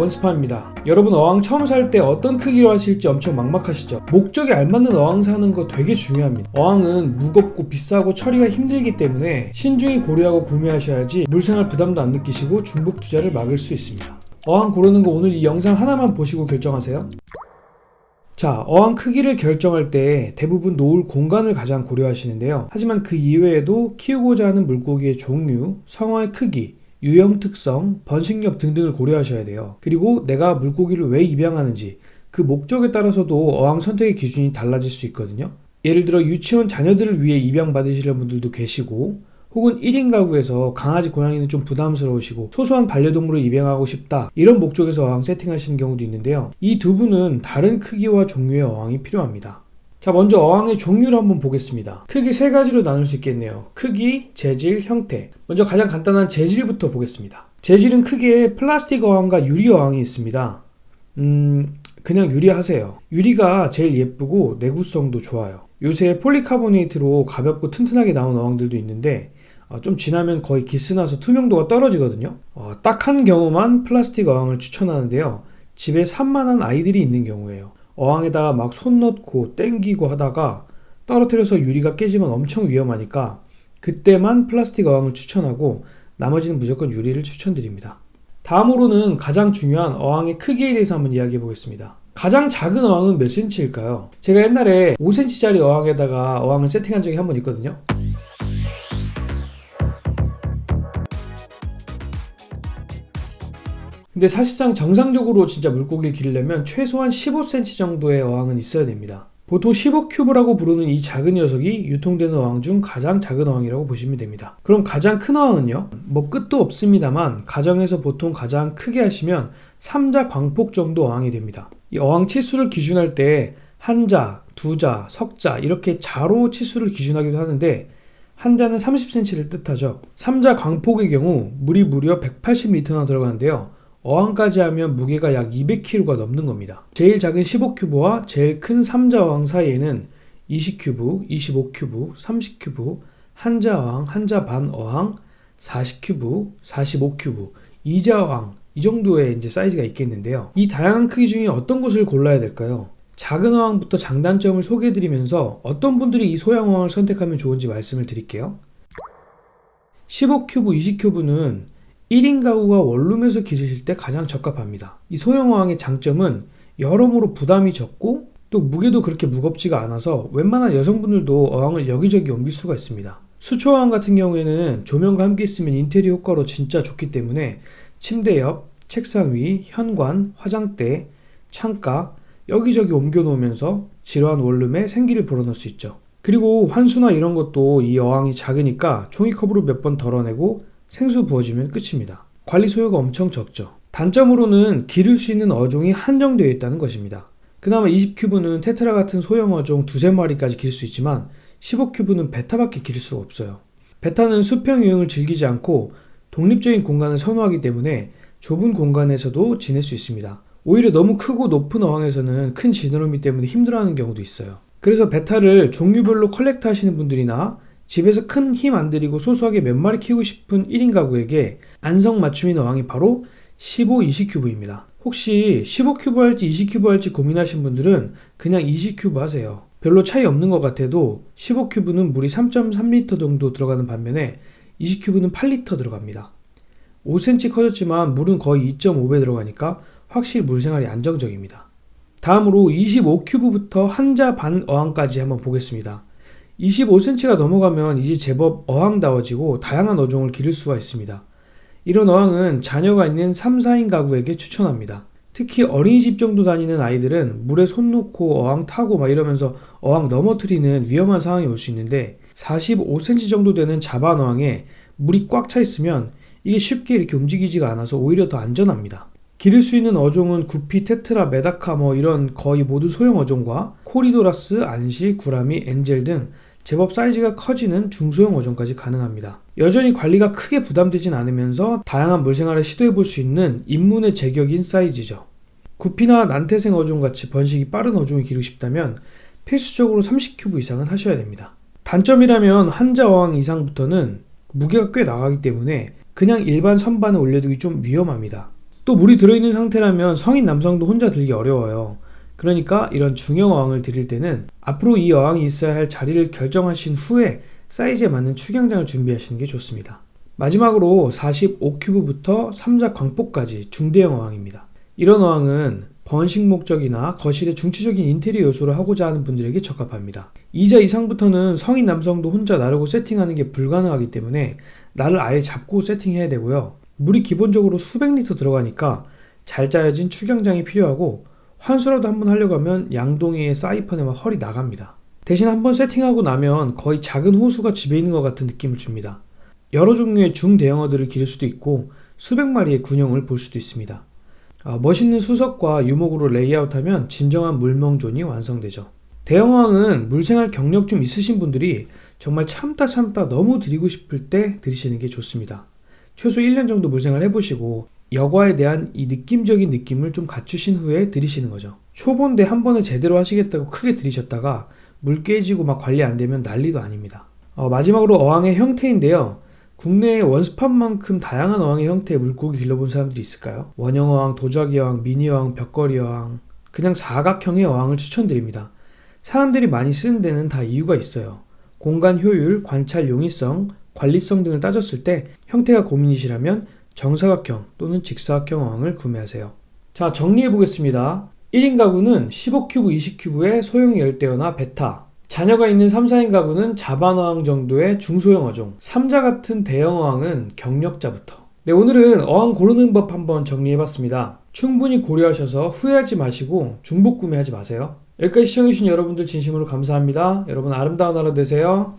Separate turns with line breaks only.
원스파입니다. 여러분 어항 처음 살 때 어떤 크기로 하실지 엄청 막막하시죠? 목적에 알맞는 어항 사는 거 되게 중요합니다. 어항은 무겁고 비싸고 처리가 힘들기 때문에 신중히 고려하고 구매하셔야지 물생활 부담도 안 느끼시고 중복 투자를 막을 수 있습니다. 어항 고르는 거 오늘 이 영상 하나만 보시고 결정하세요. 자, 어항 크기를 결정할 때 대부분 놓을 공간을 가장 고려하시는데요. 하지만 그 이외에도 키우고자 하는 물고기의 종류, 성화의 크기, 유형 특성, 번식력 등등을 고려하셔야 돼요. 그리고 내가 물고기를 왜 입양하는지 그 목적에 따라서도 어항 선택의 기준이 달라질 수 있거든요. 예를 들어 유치원 자녀들을 위해 입양받으시는 분들도 계시고 혹은 1인 가구에서 강아지, 고양이는 좀 부담스러우시고 소소한 반려동물을 입양하고 싶다 이런 목적에서 어항 세팅하시는 경우도 있는데요. 이 두 분은 다른 크기와 종류의 어항이 필요합니다. 자, 먼저 어항의 종류를 한번 보겠습니다. 크기 세 가지로 나눌 수 있겠네요. 크기, 재질, 형태. 먼저 가장 간단한 재질부터 보겠습니다. 재질은 크게 플라스틱 어항과 유리 어항이 있습니다. 음, 그냥 유리 하세요. 유리가 제일 예쁘고 내구성도 좋아요. 요새 폴리카보네이트로 가볍고 튼튼하게 나온 어항들도 있는데 어, 좀 지나면 거의 기스나서 투명도가 떨어지거든요. 어, 딱한 경우만 플라스틱 어항을 추천하는데요. 집에 산만한 아이들이 있는 경우에요. 어항에다가 막 손 넣고 땡기고 하다가 떨어뜨려서 유리가 깨지면 엄청 위험하니까 그때만 플라스틱 어항을 추천하고 나머지는 무조건 유리를 추천드립니다. 다음으로는 가장 중요한 어항의 크기에 대해서 한번 이야기해 보겠습니다. 가장 작은 어항은 몇 cm일까요? 제가 옛날에 5cm짜리 어항에다가 어항을 세팅한 적이 한 번 있거든요. 근데 사실상 정상적으로 진짜 물고기를 기르려면 최소한 15cm 정도의 어항은 있어야 됩니다. 보통 15큐브라고 부르는 이 작은 녀석이 유통되는 어항 중 가장 작은 어항이라고 보시면 됩니다. 그럼 가장 큰 어항은요? 뭐 끝도 없습니다만 가정에서 보통 가장 크게 하시면 3자 광폭 정도 어항이 됩니다. 이 어항 치수를 기준할 때 한자, 두자, 석자 이렇게 자로 치수를 기준하기도 하는데 한자는 30cm를 뜻하죠. 3자 광폭의 경우 물이 무려 180리터나 들어가는데요. 어항까지 하면 무게가 약 200kg가 넘는 겁니다. 제일 작은 15큐브와 제일 큰 3자 어항 사이에는 20큐브, 25큐브, 30큐브, 한자 어항, 한자 반 어항, 40큐브, 45큐브, 2자 어항 이 정도의 이제 사이즈가 있겠는데요. 이 다양한 크기 중에 어떤 것을 골라야 될까요? 작은 어항부터 장단점을 소개해드리면서 어떤 분들이 이 소형 어항을 선택하면 좋은지 말씀을 드릴게요. 15큐브, 20큐브는 1인 가구가 원룸에서 기르실 때 가장 적합합니다. 이 소형 어항의 장점은 여러모로 부담이 적고 또 무게도 그렇게 무겁지가 않아서 웬만한 여성분들도 어항을 여기저기 옮길 수가 있습니다. 수초 어항 같은 경우에는 조명과 함께 있으면 인테리어 효과로 진짜 좋기 때문에 침대 옆, 책상 위, 현관, 화장대, 창가 여기저기 옮겨 놓으면서 지루한 원룸에 생기를 불어넣을 수 있죠. 그리고 환수나 이런 것도 이 어항이 작으니까 종이컵으로 몇 번 덜어내고 생수 부어주면 끝입니다. 관리 소요가 엄청 적죠. 단점으로는 기를 수 있는 어종이 한정되어 있다는 것입니다. 그나마 20큐브는 테트라 같은 소형 어종 두세 마리까지 기를 수 있지만 15큐브는 베타밖에 기를 수가 없어요. 베타는 수평 유형을 즐기지 않고 독립적인 공간을 선호하기 때문에 좁은 공간에서도 지낼 수 있습니다. 오히려 너무 크고 높은 어항에서는 큰 지느러미 때문에 힘들어하는 경우도 있어요. 그래서 베타를 종류별로 컬렉트 하시는 분들이나 집에서 큰 힘 안 들이고 소소하게 몇 마리 키우고 싶은 1인 가구에게 안성맞춤인 어항이 바로 15, 20큐브입니다. 혹시 15큐브 할지 20큐브 할지 고민하신 분들은 그냥 20큐브 하세요. 별로 차이 없는 것 같아도 15큐브는 물이 3.3리터 정도 들어가는 반면에 20큐브는 8리터 들어갑니다. 5cm 커졌지만 물은 거의 2.5배 들어가니까 확실히 물생활이 안정적입니다. 다음으로 25큐브부터 한자 반 어항까지 한번 보겠습니다. 25cm가 넘어가면 이제 제법 어항다워지고 다양한 어종을 기를 수가 있습니다. 이런 어항은 자녀가 있는 3, 4인 가구에게 추천합니다. 특히 어린이집 정도 다니는 아이들은 물에 손 놓고 어항 타고 막 이러면서 어항 넘어뜨리는 위험한 상황이 올 수 있는데 45cm 정도 되는 자반 어항에 물이 꽉 차 있으면 이게 쉽게 이렇게 움직이지가 않아서 오히려 더 안전합니다. 기를 수 있는 어종은 구피, 테트라, 메다카 뭐 이런 거의 모두 소형 어종과 코리도라스, 안시, 구라미, 엔젤 등 제법 사이즈가 커지는 중소형 어종까지 가능합니다. 여전히 관리가 크게 부담되진 않으면서 다양한 물생활을 시도해 볼 수 있는 입문의 제격인 사이즈죠. 구피나 난태생 어종 같이 번식이 빠른 어종을 기르고 싶다면 필수적으로 30큐브 이상은 하셔야 됩니다. 단점이라면 한자 어항 이상부터는 무게가 꽤 나가기 때문에 그냥 일반 선반에 올려두기 좀 위험합니다. 또 물이 들어있는 상태라면 성인 남성도 혼자 들기 어려워요. 그러니까 이런 중형 어항을 드릴 때는 앞으로 이 어항이 있어야 할 자리를 결정하신 후에 사이즈에 맞는 축양장을 준비하시는 게 좋습니다. 마지막으로 45큐브부터 3자 광폭까지 중대형 어항입니다. 이런 어항은 번식 목적이나 거실의 중추적인 인테리어 요소를 하고자 하는 분들에게 적합합니다. 2자 이상부터는 성인 남성도 혼자 나르고 세팅하는 게 불가능하기 때문에 나를 아예 잡고 세팅해야 되고요. 물이 기본적으로 수백 리터 들어가니까 잘 짜여진 축양장이 필요하고 환수라도 한번 하려고 하면 양동이의 사이펀에만 헐이 나갑니다. 대신 한번 세팅하고 나면 거의 작은 호수가 집에 있는 것 같은 느낌을 줍니다. 여러 종류의 중대형어들을 기를 수도 있고 수백 마리의 군형을 볼 수도 있습니다. 아, 멋있는 수석과 유목으로 레이아웃하면 진정한 물멍존이 완성되죠. 대형어항은 물생활 경력 좀 있으신 분들이 정말 참다 참다 너무 드리고 싶을 때 들이시는 게 좋습니다. 최소 1년 정도 물생활 해보시고 여과에 대한 이 느낌적인 느낌을 좀 갖추신 후에 들이시는 거죠. 초본데 한 번에 제대로 하시겠다고 크게 들이셨다가 물 깨지고 막 관리 안 되면 난리도 아닙니다. 어, 마지막으로 어항의 형태인데요. 국내에 원스팟만큼 다양한 어항의 형태의 물고기 길러본 사람들이 있을까요? 원형 어항, 도자기 어항, 미니 어항, 벽걸이 어항, 그냥 사각형의 어항을 추천드립니다. 사람들이 많이 쓰는 데는 다 이유가 있어요. 공간 효율, 관찰 용이성, 관리성 등을 따졌을 때 형태가 고민이시라면 정사각형 또는 직사각형 어항을 구매하세요. 자, 정리해 보겠습니다. 1인 가구는 15큐브, 20큐브의 소형 열대어나 베타, 자녀가 있는 3, 4인 가구는 자반어항 정도의 중소형 어종, 3자 같은 대형 어항은 경력자부터. 네, 오늘은 어항 고르는 법 한번 정리해 봤습니다. 충분히 고려하셔서 후회하지 마시고 중복 구매하지 마세요. 여기까지 시청해주신 여러분들 진심으로 감사합니다. 여러분 아름다운 하루 되세요.